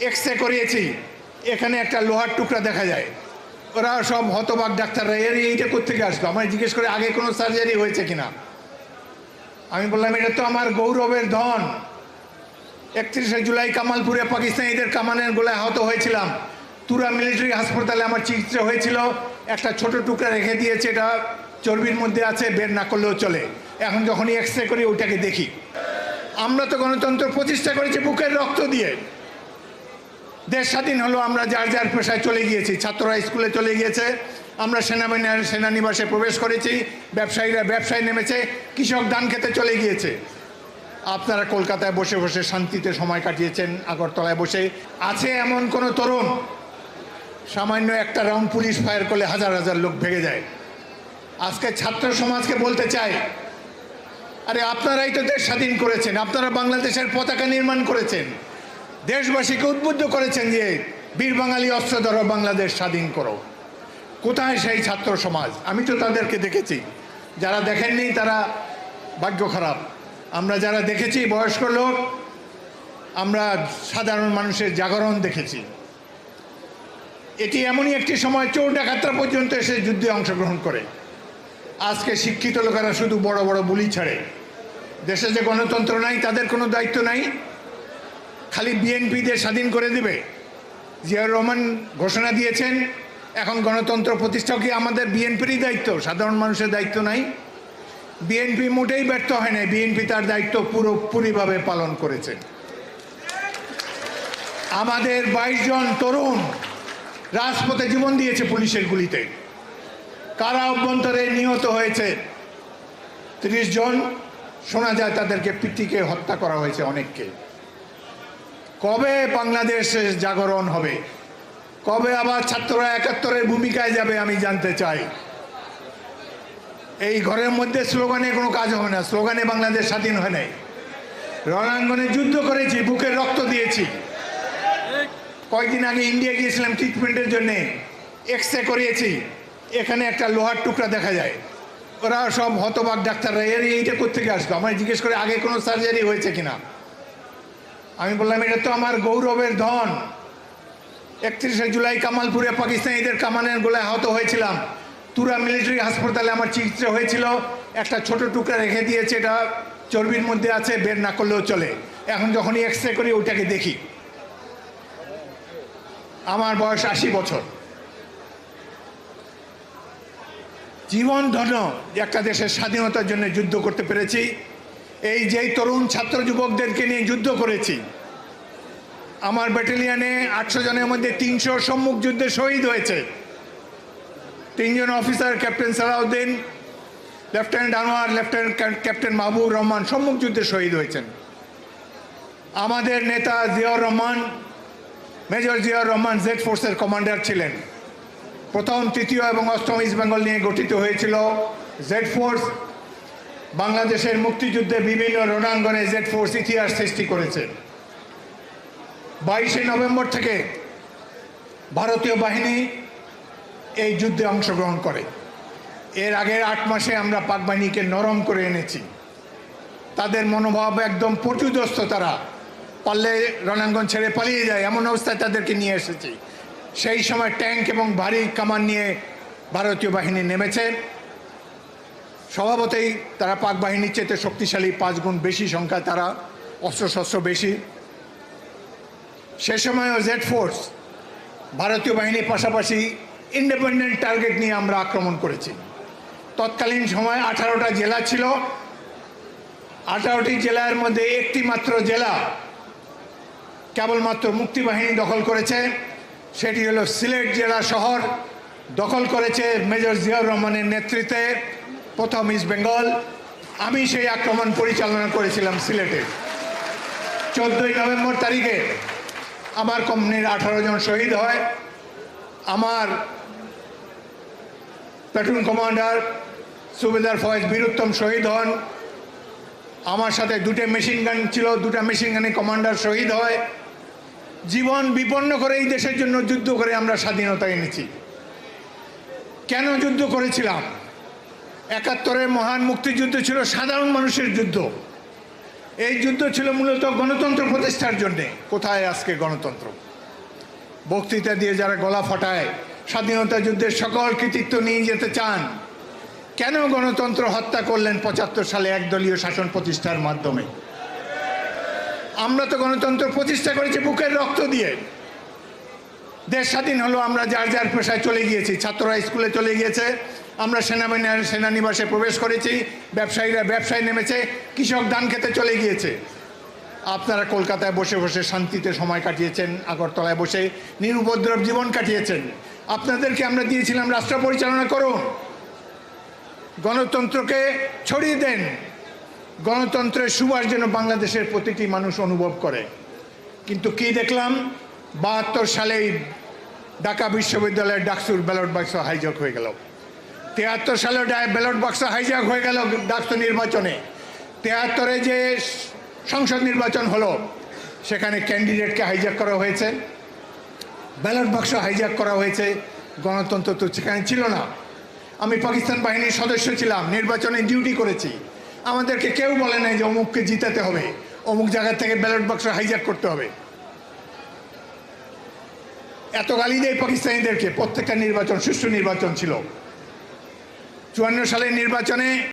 X ray করিয়েছি। এখানে একটা লোহার টুকরা দেখা যায়। ওরা সব হতবাক ডাক্তাররা এর এইটা কোথেকে আসলো? আমার জিজ্ঞেস করে, আগে কোনো সার্জারি হয়েছে কিনা? আমি বললাম, এটা তো আমার গৌরবের ধন। একত্রিশে জুলাই কামালপুরে পাকিস্তানিদের কামানের গোলায় আহত হয়েছিলাম। তুরা মিলিটারি হাসপাতালে আমার চিকিৎসা হয়েছিল। একটা ছোট টুকরা রেখে দিয়েছে, এটা চর্বির মধ্যে আছে, বের না করলেও চলে। এখন যখনই এক্স রে করি ওটাকে দেখি। আমরা তো গণতন্ত্র প্রতিষ্ঠা করেছি বুকের রক্ত দিয়ে। দেশ স্বাধীন হলো, আমরা যার যার পেশায় চলে গিয়েছি, ছাত্ররা স্কুলে চলে গিয়েছে, আমরা সেনাবাহিনীর সেনানিবাসে প্রবেশ করেছি, ব্যবসায়ীরা ব্যবসায় নেমেছে, কৃষক ধান খেতে চলে গিয়েছে। আপনারা কলকাতায় বসে বসে শান্তিতে সময় কাটিয়েছেন, আগরতলায় বসে। আছে এমন কোনো তরুণ? সামান্য একটা রাউন্ড পুলিশ ফায়ার করলে হাজার হাজার লোক ভেঙে যায়। আজকে ছাত্র সমাজকে বলতে চাই, আরে আপনারাই তো দেশ স্বাধীন করেছেন, আপনারা বাংলাদেশের পতাকা নির্মাণ করেছেন। দেশবাসীকে উদ্বুদ্ধ করেছেন যে বীর বাঙালি অস্ত্র ধরো, বাংলাদেশ স্বাধীন করো। কোথায় সেই ছাত্র সমাজ? আমি তো তাদেরকে দেখেছি। যারা দেখেননি তারা ভাগ্য খারাপ। আমরা যারা দেখেছি, বয়স্ক লোক, আমরা সাধারণ মানুষের জাগরণ দেখেছি। এটি এমনই একটি সময়, চোর ডাকাতরা পর্যন্ত এসে যুদ্ধে অংশগ্রহণ করে। আজকে শিক্ষিত লোকেরা শুধু বড় বড় বুলি ছাড়ে। দেশে যে গণতন্ত্র নাই, তাদের কোনো দায়িত্ব নাই। খালি বিএনপিদের স্বাধীন করে দেবে? জিয়াউর রহমান ঘোষণা দিয়েছেন, এখন গণতন্ত্র প্রতিষ্ঠা কি আমাদের বিএনপিরই দায়িত্ব? সাধারণ মানুষের দায়িত্ব নাই। বিএনপি মোটেই ব্যর্থ হয় নাই, বিএনপি তার দায়িত্ব পুরোপুরিভাবে পালন করেছে। আমাদের বাইশ জন তরুণ রাজপথে জীবন দিয়েছে পুলিশের গুলিতে। কারা অভ্যন্তরে নিহত হয়েছে? তিরিশ জন, শোনা যায় তাদেরকে পিটিকে হত্যা করা হয়েছে অনেককে। কবে বাংলাদেশে জাগরণ হবে? কবে আবার ছাত্ররা একাত্তরের ভূমিকায় যাবে আমি জানতে চাই। এই ঘরের মধ্যে স্লোগানে কোনো কাজ হবে না, স্লোগানে বাংলাদেশ স্বাধীন হয় নাই। রণাঙ্গনে যুদ্ধ করেছি বুকের রক্ত দিয়েছি। কয়েকদিন আগে ইন্ডিয়া গিয়েছিলাম ট্রিটমেন্টের জন্যে। এক্স রে করিয়েছি, এখানে একটা লোহার টুকরা দেখা যায়। ওরা সব হতবাক ডাক্তাররা এর এইটা কোথেকে আসলো? আমার জিজ্ঞেস করে, আগে কোনো সার্জারি হয়েছে কিনা? আমি বললাম, এটা তো আমার গৌরবের ধন। একত্রিশে জুলাই কামালপুরে পাকিস্তানিদের কামানের গোলায় আহত হয়েছিলাম। তুরা মিলিটারি হাসপাতালে আমার চিকিৎসা হয়েছিল। একটা ছোট টুকরা রেখে দিয়েছে, এটা চর্বির মধ্যে আছে, বের না করলেও চলে। এখন যখনই এক্স রে করি ওটাকে দেখি। আমার বয়স আশি বছর। জীবন ধন্য একটা দেশের স্বাধীনতার জন্য যুদ্ধ করতে পেরেছি। এই যেই তরুণ ছাত্র যুবকদেরকে নিয়ে যুদ্ধ করেছি, আমার ব্যাটালিয়ানে আটশো জনের মধ্যে তিনশো সম্মুখ যুদ্ধে শহীদ হয়েছে। তিনজন officer, captain Salauddin, lieutenant Anwar, lieutenant captain Mahbub Rahman সম্মুখ যুদ্ধে শহীদ হয়েছেন। আমাদের নেতা জিয়াউর রহমান, মেজর জিয়াউর রহমান জেড ফোর্সের কমান্ডার ছিলেন। প্রথম, তৃতীয় এবং অষ্টম ইস্ট বেঙ্গল নিয়ে গঠিত হয়েছিল জেড ফোর্স। বাংলাদেশের মুক্তিযুদ্ধে বিভিন্ন রণাঙ্গনে জেড ফোর্স ইতিহাস সৃষ্টি করেছে। বাইশে নভেম্বর থেকে ভারতীয় বাহিনী এই যুদ্ধে অংশগ্রহণ করে। এর আগের আট মাসে আমরা পাক বাহিনীকে নরম করে এনেছি। তাদের মনোভাব একদম পর্যুদস্ত তারা। পারলে রণাঙ্গন ছেড়ে পালিয়ে যায়, এমন অবস্থায় তাদেরকে নিয়ে এসেছি। সেই সময় ট্যাঙ্ক এবং ভারী কামান নিয়ে ভারতীয় বাহিনী নেমেছে। স্বভাবতেই তারা পাক বাহিনীর চেয়ে শক্তিশালী, পাঁচ গুণ বেশি সংখ্যায় তারা অস্ত্রশস্ত্র বেশি। সে সময়ও জেড ফোর্স ভারতীয় বাহিনীর পাশাপাশি ইন্ডিপেন্ডেন্ট টার্গেট নিয়ে আমরা আক্রমণ করেছি। তৎকালীন সময় আঠারোটা জেলা ছিল। আঠারোটি জেলার মধ্যে একটি মাত্র জেলা কেবলমাত্র মুক্তিবাহিনী দখল করেছে। সেটি হলো সিলেট জেলা শহর, দখল করেছে মেজর জিয়াউর রহমানের নেতৃত্বে। প্রথম ইস্ট বেঙ্গল আমি সেই আক্রমণ পরিচালনা করেছিলাম সিলেটে। চোদ্দোই নভেম্বর তারিখে আমার কোম্পানির আঠারো জন শহীদ হয়। আমার প্লাটুন কমান্ডার সুবেদার ফয়েজ বীরুত্তম শহীদ হন। আমার সাথে দুটো মেশিন গান ছিল, দুটা মেশিন গানে কমান্ডার শহীদ হয়। জীবন বিপন্ন করে এই দেশের জন্য যুদ্ধ করে আমরা স্বাধীনতা এনেছি। কেন যুদ্ধ করেছিলাম? একাত্তরের মহান মুক্তিযুদ্ধ ছিল সাধারণ মানুষের যুদ্ধ। এই যুদ্ধ ছিল মূলত গণতন্ত্র প্রতিষ্ঠার জন্যে। কোথায় আজকে গণতন্ত্র? বক্তৃতা দিয়ে যারা গলা ফাটায়, স্বাধীনতা যুদ্ধের সকল কৃতিত্ব নিয়ে যেতে চান, কেন গণতন্ত্র হত্যা করলেন পঁচাত্তর সালে একদলীয় শাসন প্রতিষ্ঠার মাধ্যমে? আমরা তো গণতন্ত্র প্রতিষ্ঠা করেছি বুকের রক্ত দিয়ে। দেশ স্বাধীন হলো, আমরা যার যার পেশায় চলে গিয়েছি, ছাত্ররা স্কুলে চলে গিয়েছে আমরা সেনাবাহিনী সেনানিবাসে প্রবেশ করেছি, ব্যবসায়ীরা ব্যবসায় নেমেছে, কৃষক ধান খেতে চলে গিয়েছে। আপনারা কলকাতায় বসে বসে শান্তিতে সময় কাটিয়েছেন, আগরতলায় বসে নিরুপদ্রব জীবন কাটিয়েছেন। আপনাদেরকে আমরা দিয়েছিলাম রাষ্ট্র পরিচালনা করুন। গণতন্ত্রকে ছড়িয়ে দেন। গণতন্ত্রের সুবাস যেন বাংলাদেশের প্রতিটি মানুষ অনুভব করে। কিন্তু কি দেখলাম? বাহাত্তর সালেই ঢাকা বিশ্ববিদ্যালয়ের ডাকসুর ব্যালট বাক্স হাইজক হয়ে গেল। তেহাত্তর সালে ব্যালট বাক্স হাইজ্যাক হয়ে গেল ডাকসু নির্বাচনে। তেহাত্তরে যে সংসদ নির্বাচন হলো, সেখানে ক্যান্ডিডেটকে হাইজ্যাক করা হয়েছে। ব্যালট বাক্স হাইজ্যাক করা হয়েছে, গণতন্ত্র তো সেখানে ছিল না। আমি পাকিস্তান বাহিনীর সদস্য ছিলাম, নির্বাচনে ডিউটি করেছি। আমাদেরকে কেউ বলে নাই যে অমুককে জিতাতে হবে, অমুক জায়গা থেকে ব্যালট বাক্স হাইজ্যাক করতে হবে। এত গালি দেয় পাকিস্তানিদেরকে, প্রত্যেকটা নির্বাচন সুষ্ঠু নির্বাচন ছিল। চুয়ান্ন সালের নির্বাচনে